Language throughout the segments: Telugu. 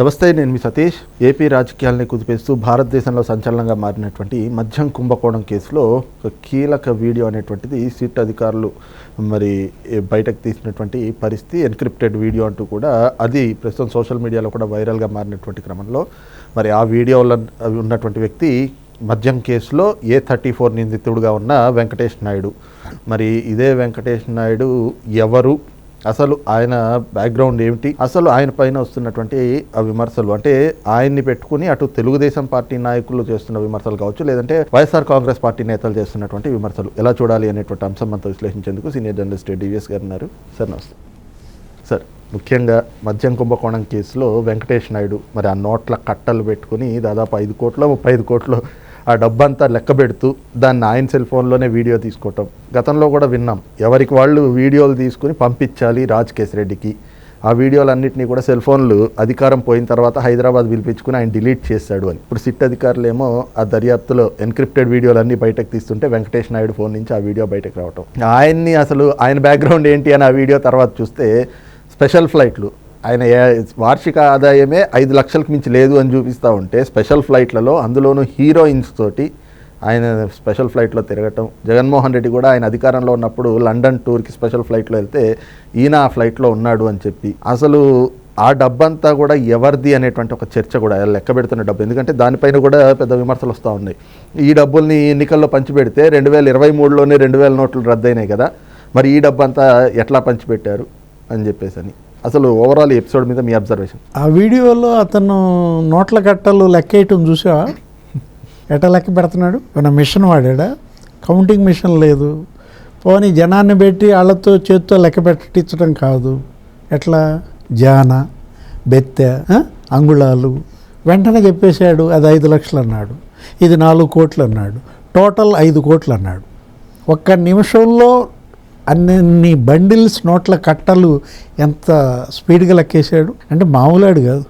నమస్తే నేను మీ సతీష్. ఏపీ రాజకీయాల్ని కుదిపేస్తూ భారతదేశంలో సంచలనంగా మారినటువంటి మద్యం కుంభకోణం కేసులో ఒక కీలక వీడియో అనేటువంటిది సిట్ అధికారులు మరి బయటకు తీసినటువంటి పరిస్థితి ఎన్క్రిప్టెడ్ వీడియో అంటూ కూడా అది ప్రస్తుతం సోషల్ మీడియాలో కూడా వైరల్గా మారినటువంటి క్రమంలో మరి ఆ వీడియోలో ఉన్నటువంటి వ్యక్తి మద్యం కేసులో ఏ థర్టీ ఫోర్ నిందితుడుగా ఉన్న వెంకటేష్ నాయుడు. మరి ఇదే వెంకటేష్ నాయుడు ఎవరు? అసలు ఆయన బ్యాక్గ్రౌండ్ ఏమిటి? అసలు ఆయన పైన వస్తున్నటువంటి ఆ విమర్శలు అంటే ఆయన్ని పెట్టుకుని అటు తెలుగుదేశం పార్టీ నాయకులు చేస్తున్న విమర్శలు కావచ్చు లేదంటే వైఎస్ఆర్ కాంగ్రెస్ పార్టీ నేతలు చేస్తున్నటువంటి విమర్శలు ఎలా చూడాలి అనేటువంటి అంశం అంతా విశ్లేషించేందుకు సీనియర్ జర్నలిస్ట్ డివిఎస్ గారు ఉన్నారు. సార్ నమస్తే. సార్ ముఖ్యంగా మద్యం కుంభకోణం కేసులో వెంకటేష్ నాయుడు మరి ఆ నోట్ల కట్టలు పెట్టుకుని దాదాపు ఐదు కోట్ల ముప్పై ఐదు కోట్లు ఆ డబ్బంతా లెక్క పెడుతూ దాన్ని ఆయన సెల్ ఫోన్లోనే వీడియో తీసుకోవటం. గతంలో కూడా విన్నాం. ఎవరికి వాళ్ళు వీడియోలు తీసుకుని పంపించాలి రాజ్ రెడ్డికి. ఆ వీడియోలన్నింటినీ కూడా సెల్ ఫోన్లు అధికారం పోయిన తర్వాత హైదరాబాద్ పిలిపించుకుని ఆయన డిలీట్ చేశాడు అని. ఇప్పుడు సిట్ అధికారులు ఏమో ఆ దర్యాప్తులో ఎన్క్రిప్టెడ్ వీడియోలన్నీ బయటకు తీస్తుంటే వెంకటేష్ నాయుడు ఫోన్ నుంచి ఆ వీడియో బయటకు రావటం. ఆయన్ని అసలు ఆయన బ్యాక్గ్రౌండ్ ఏంటి అని ఆ వీడియో తర్వాత చూస్తే స్పెషల్ ఫ్లైట్లు. ఆయన వార్షిక ఆదాయమే ఐదు లక్షలకు మించి లేదు అని చూపిస్తూ ఉంటే స్పెషల్ ఫ్లైట్లలో అందులోనూ హీరోయిన్స్ తోటి ఆయన స్పెషల్ ఫ్లైట్లో తిరగటం జగన్మోహన్ రెడ్డి కూడా ఆయన అధికారంలో ఉన్నప్పుడు లండన్ టూర్కి స్పెషల్ ఫ్లైట్లో వెళ్తే ఈయన ఆ ఫ్లైట్లో ఉన్నాడు అని చెప్పి. అసలు ఆ డబ్బంతా కూడా ఎవరిది అనేటువంటి ఒక చర్చ కూడా లెక్క పెడుతున్న డబ్బు. ఎందుకంటే దానిపైన కూడా పెద్ద విమర్శలు వస్తూ ఉన్నాయి. ఈ డబ్బుల్ని ఎన్నికల్లో పంచిపెడితే రెండు వేల ఇరవై మూడులోనే రెండు వేల నోట్లు రద్దయినాయి కదా. మరి ఈ డబ్బంతా ఎట్లా పంచిపెట్టారు అని చెప్పేసి అని అసలు ఓవరాల్ ఎపిసోడ్ మీద మీ అబ్జర్వేషన్ ఆ వీడియోలో అతను నోట్ల కట్టలు లెక్కేయటం చూసావా ఎట లెక్క పెడుతున్నాడు? మన మిషన్ వాడాడా? కౌంటింగ్ మిషన్ లేదు. పోనీ జనాన్ని పెట్టి వాళ్ళతో చేత్తో లెక్క పెట్టించడం కాదు. ఎట్లా? జాన బెత్తె అంగుళాలు. వెంటనే చెప్పేశాడు అది ఐదు లక్షలు అన్నాడు. ఇది నాలుగు కోట్లు అన్నాడు. టోటల్ ఐదు కోట్లు అన్నాడు. ఒక్క నిమిషంలో అన్ని బండిల్స్ నోట్ల కట్టలు ఎంత స్పీడ్గా లెక్కేశాడు? అంటే మామూలాడు కాదు.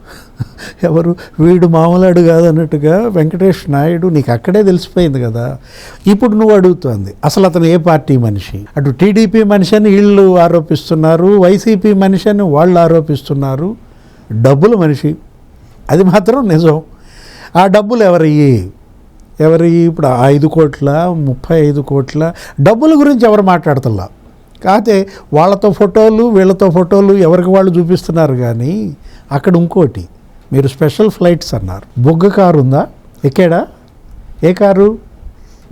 ఎవరు? వీడు మామూలాడు కాదు అన్నట్టుగా వెంకటేష్ నాయుడు నీకు అక్కడే తెలిసిపోయింది కదా. ఇప్పుడు నువ్వు అడుగుతోంది అసలు అతను ఏ పార్టీ మనిషి? అటు టీడీపీ మనిషి అని వీళ్ళు ఆరోపిస్తున్నారు వైసీపీ మనిషి అని వాళ్ళు ఆరోపిస్తున్నారు. డబ్బుల మనిషి. అది మాత్రం నిజం. ఆ డబ్బులు ఎవరి? ఎవరి? ఇప్పుడు ఐదు కోట్ల ముప్పై ఐదు కోట్ల? డబ్బుల గురించి ఎవరు మాట్లాడుతున్నా కాకపోతే వాళ్ళతో ఫోటోలు వీళ్ళతో ఫోటోలు ఎవరికి వాళ్ళు చూపిస్తున్నారు కానీ అక్కడ ఇంకోటి మీరు స్పెషల్ ఫ్లైట్స్ అన్నారు. బుగ్గ కారు ఉందా? ఎక్కాడా? ఏ కారు?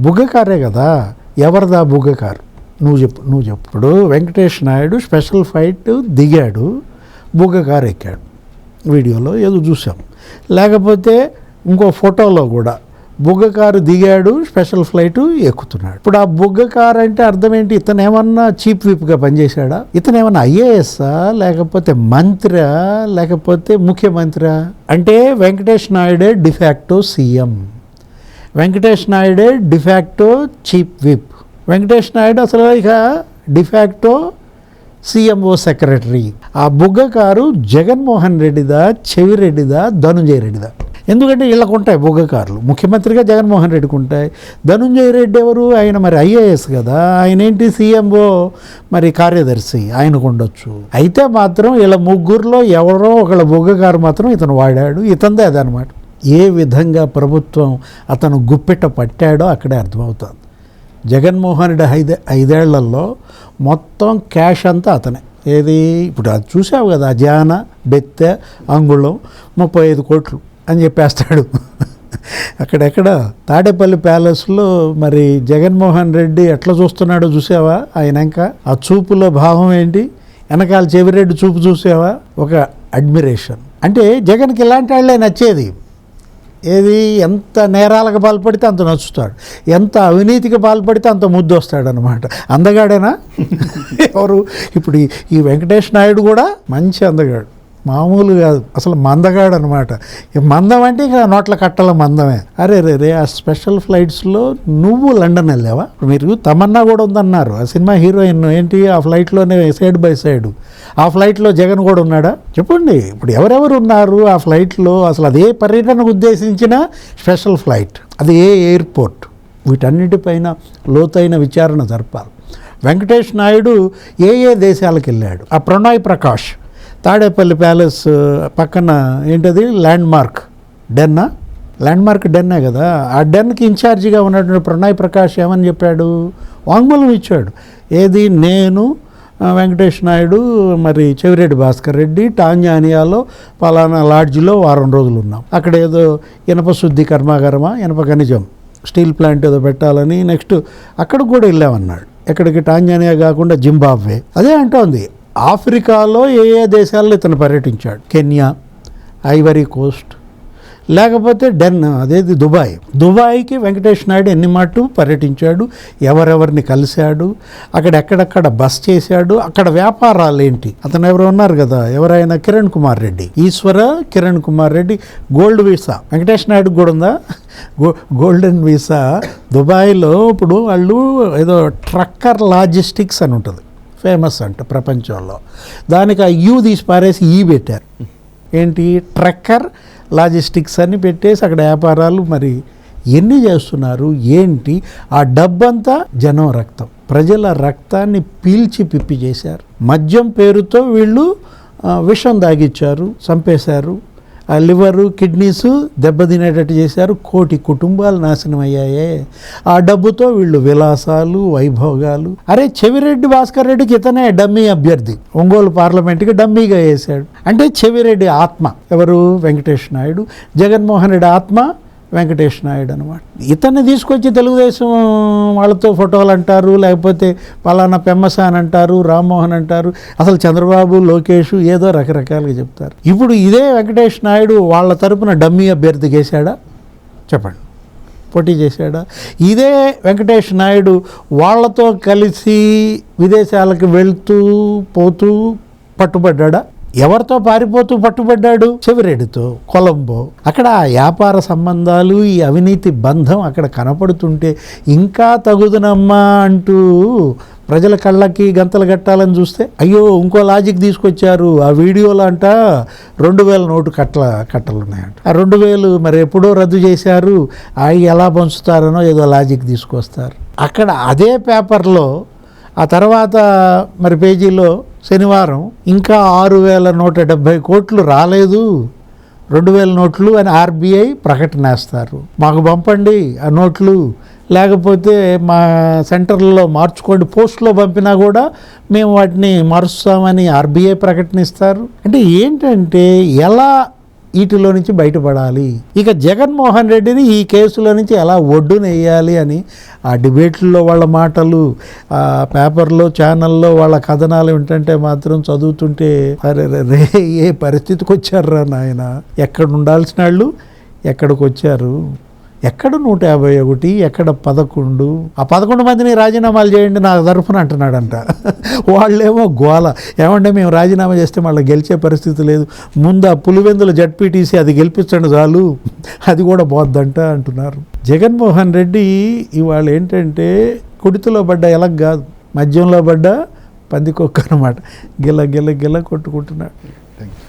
బుగ్గ కారే కదా. ఎవరిదా బుగ్గ కారు? నువ్వు చెప్పు నువ్వు చెప్పుడు వెంకటేష్ నాయుడు స్పెషల్ ఫ్లైట్ దిగాడు బుగ్గ కారు ఎక్కాడు. వీడియోలో ఏదో చూసాం. లేకపోతే ఇంకో ఫోటోలో కూడా బుగ్గ కారు దిగాడు స్పెషల్ ఫ్లైట్ ఎక్కుతున్నాడు. ఇప్పుడు ఆ బుగ్గ కారు అంటే అర్థం ఏంటి ఇతను ఏమన్నా చీప్ విప్గా పనిచేశాడా? ఇతను ఏమన్నా ఐఏఎస్సా? లేకపోతే మంత్రా? లేకపోతే ముఖ్యమంత్రా? అంటే వెంకటేష్ నాయుడే డిఫాక్టో సీఎం. వెంకటేష్ నాయుడే de facto chief whip. Venkatesh Naidu అసలు ఇక డిఫాక్టో సీఎంఓ సెక్రటరీ. ఆ బుగ్గ కారు జగన్మోహన్ రెడ్డిదా చెవిరెడ్డిదా ధనుంజయ రెడ్డిదా? ఎందుకంటే వీళ్ళకు ఉంటాయి బుగ్గకారులు. ముఖ్యమంత్రిగా జగన్మోహన్ రెడ్డికి ఉంటాయి. ధనుంజయ రెడ్డి ఎవరు? ఆయన మరి ఐఏఎస్ కదా. ఆయన ఏంటి సీఎంఓ? మరి కార్యదర్శి. ఆయనకు ఉండొచ్చు. అయితే మాత్రం వీళ్ళ ముగ్గురులో ఎవరో ఒకళ్ళ బుగ్గకారు మాత్రం ఇతను వాడాడు. ఇతందే అదనమాట. ఏ విధంగా ప్రభుత్వం అతను గుప్పెట్ట పట్టాడో అక్కడే అర్థమవుతుంది. జగన్మోహన్ రెడ్డి ఐదే ఐదేళ్ళలో మొత్తం క్యాష్ అంతా అతనే. ఏది? ఇప్పుడు అది చూసావు కదా జాన బెత్తె అంగుళం ముప్పై ఐదు కోట్లు. అని చెప్పేస్తాడు. అక్కడెక్కడ? తాడేపల్లి ప్యాలెస్లో మరి జగన్మోహన్ రెడ్డి ఎట్లా చూస్తున్నాడో చూసావా ఆయనంక? ఆ చూపులో భావం ఏంటి? వెనకాల చెవిరెడ్డి చూపు చూసావా? ఒక అడ్మిరేషన్. అంటే జగన్కి ఇలాంటి వాళ్ళే నచ్చేది. ఏది? ఎంత నేరాలకు పాల్పడితే అంత నచ్చుతాడు. ఎంత అవినీతికి పాల్పడితే అంత ముద్దు వస్తాడు అనమాట అందగాడేనా? ఎవరు? ఇప్పుడు ఈ- ఈ వెంకటేష్ నాయుడు కూడా మంచి అందగాడు. మామూలు కాదు. అసలు మందగాడు అనమాట మందం అంటే ఇక నోట్ల కట్టల మందమే. అరే రే రే ఆ స్పెషల్ ఫ్లైట్స్లో నువ్వు లండన్ వెళ్ళావా? మీరు తమన్నా కూడా ఉందన్నారు. ఆ సినిమా హీరోయిన్ ఏంటి? ఆ ఫ్లైట్లోనే సైడ్ బై సైడ్. ఆ ఫ్లైట్లో జగన్ కూడా ఉన్నాడా? చెప్పండి. ఇప్పుడు ఎవరెవరు ఉన్నారు ఆ ఫ్లైట్లో? అసలు అదే పర్యటనకు ఉద్దేశించిన స్పెషల్ ఫ్లైట్. అది ఏ ఎయిర్పోర్ట్. వీటన్నిటిపైన లోతైన విచారణ జరపాలి. వెంకటేష్ నాయుడు ఏ ఏ దేశాలకు వెళ్ళాడు? ఆ ప్రణయ్ ప్రకాష్. తాడేపల్లి ప్యాలెస్ పక్కన ఏంటది? ల్యాండ్ మార్క్ డెన్నా ల్యాండ్ మార్క్ డెన్నే కదా ఆ డెన్కి ఇన్ఛార్జిగా ఉన్నటువంటి ప్రణయ్ ప్రకాష్ ఏమని చెప్పాడు? వాంగ్మూలం ఇచ్చాడు. ఏది? నేను వెంకటేష్ నాయుడు మరి చెవిరెడ్డి భాస్కర్ రెడ్డి టాంజానియాలో పలానా లాడ్జిలో వారం రోజులు ఉన్నాం. అక్కడ ఏదో ఇనప శుద్ధి కర్మాగారమా? ఇనప ఖనిజం. స్టీల్ ప్లాంట్ ఏదో పెట్టాలని నెక్స్ట్ అక్కడికి కూడా వెళ్ళామన్నాడు. ఎక్కడికి? టాంజానియా కాకుండా జింబాబ్వే. అదే అంటోంది. ఆఫ్రికాలో ఏ ఏ దేశాల్లో ఇతను పర్యటించాడు? కెన్యా ఐవరీ కోస్ట్ లేకపోతే డెన్ అదేది దుబాయ్. దుబాయ్కి వెంకటేష్ నాయుడు ఎన్ని మాటు పర్యటించాడు? ఎవరెవరిని కలిశాడు? అక్కడ ఎక్కడెక్కడ బస్ చేశాడు? అక్కడ వ్యాపారాలు ఏంటి అతను ఎవరు ఉన్నారు కదా ఎవరైనా Kiran Kumar Reddy. Eswara Kiran Kumar Reddy gold visa. Venkatesh Naidu కూడా ఉందా? Go golden visa. దుబాయ్లో ఇప్పుడు వాళ్ళు ఏదో ట్రక్కర్ లాజిస్టిక్స్ అని ఉంటుంది. ఫేమస్ అంట ప్రపంచంలో. దానికి ఆ యూ తీసి పారేసి ఈ పెట్టారు. ఏంటి? ట్రక్కర్ లాజిస్టిక్స్ అని పెట్టేసి అక్కడ వ్యాపారాలు మరి ఎన్ని చేస్తున్నారు? ఏంటి? ఆ డబ్బంతా జనం రక్తం. ప్రజల రక్తాన్ని పీల్చి పిప్పి చేశారు. మద్యం పేరుతో వీళ్ళు విషం దాగిచ్చారు చంపేశారు. లివరు కిడ్నీస్ దెబ్బతినేటట్టు చేశారు. కోటి కుటుంబాలు నాశనం అయ్యాయే. ఆ డబ్బుతో వీళ్ళు విలాసాలు వైభోగాలు. అరే చెవిరెడ్డి భాస్కర్ రెడ్డికి ఇతనే డమ్మీ అభ్యర్థి. ఒంగోలు పార్లమెంట్కి డమ్మీగా వేశాడు. అంటే చెవిరెడ్డి ఆత్మ. ఎవరు? వెంకటేష్ నాయుడు. జగన్మోహన్ రెడ్డి ఆత్మ. వెంకటేష్ నాయుడు అనమాట ఇతన్ని తీసుకొచ్చి తెలుగుదేశం వాళ్ళతో ఫోటోలు అంటారు లేకపోతే పలానా పెమ్మసాన్ అని అంటారు రామ్మోహన్ అంటారు అసలు చంద్రబాబు లోకేష్ ఏదో రకరకాలుగా చెప్తారు. ఇప్పుడు ఇదే వెంకటేష్ నాయుడు వాళ్ళ తరపున డమ్మీ అభ్యర్థి చేశాడా చెప్పండి. పోటీ చేశాడా? ఇదే వెంకటేష్ నాయుడు వాళ్ళతో కలిసి విదేశాలకు వెళ్తూ పోతూ పట్టుబడ్డాడా? ఎవరితో పారిపోతూ పట్టుబడ్డాడు? చెవిరెడ్డితో కొలంబో. అక్కడ వ్యాపార సంబంధాలు ఈ అవినీతి బంధం అక్కడ కనపడుతుంటే ఇంకా తగుదనమ్మా అంటూ ప్రజల కళ్ళకి గంతలు కట్టాలని చూస్తే అయ్యో ఇంకో లాజిక్ తీసుకొచ్చారు. ఆ వీడియోలో అంట రెండు వేల నోటు కట్టల కట్టలు ఉన్నాయంట ఆ రెండు వేలు మరి ఎప్పుడో రద్దు చేశారు. అవి ఎలా పంచుతారనో ఏదో లాజిక్ తీసుకొస్తారు. అక్కడ అదే పేపర్లో ఆ తర్వాత మరి పేజీలో శనివారం ఇంకా ఆరు వేల నూట డెబ్భై కోట్లు రాలేదు. రెండు వేల నోట్లు అని ఆర్బీఐ ప్రకటనేస్తారు. మాకు పంపండి ఆ నోట్లు. లేకపోతే మా సెంటర్లలో మార్చుకోండి. పోస్ట్లో పంపినా కూడా మేము వాటిని మారుస్తామని ఆర్బీఐ ప్రకటన ఇస్తారు అంటే ఏంటంటే ఎలా వీటిలో నుంచి బయటపడాలి. ఇక జగన్మోహన్ రెడ్డిని ఈ కేసులో నుంచి ఎలా ఒడ్డునేయాలి అని ఆ డిబేట్లలో వాళ్ళ మాటలు ఆ పేపర్లో ఛానల్లో వాళ్ళ కథనాలు ఏంటంటే మాత్రం చదువుతుంటే అరే రే రే ఏ పరిస్థితికి వచ్చారా నాయన? ఎక్కడ ఉండాల్సిన వాళ్ళు? ఎక్కడికి వచ్చారు? ఎక్కడ నూట యాభై ఒకటి ఎక్కడ పదకొండు? ఆ పదకొండు మందిని రాజీనామాలు చేయండి నా తరఫున అంటున్నాడంట. వాళ్ళేమో గోల. ఏమంటే మేము రాజీనామా చేస్తే మళ్ళీ గెలిచే పరిస్థితి లేదు. ముందు ఆ పులివెందుల జడ్పీటీసీ అది గెలిపించండి చాలు. అది కూడా పోద్దంట అంటున్నారు. జగన్మోహన్ రెడ్డి ఇవాళ ఏంటంటే కుడితిలో పడ్డ ఎలగ కాదు మద్యంలో పడ్డ పందికొక్క అనమాట గిల్ల గిల్ల గిల్ల కొట్టుకుంటున్నాడు. Thank you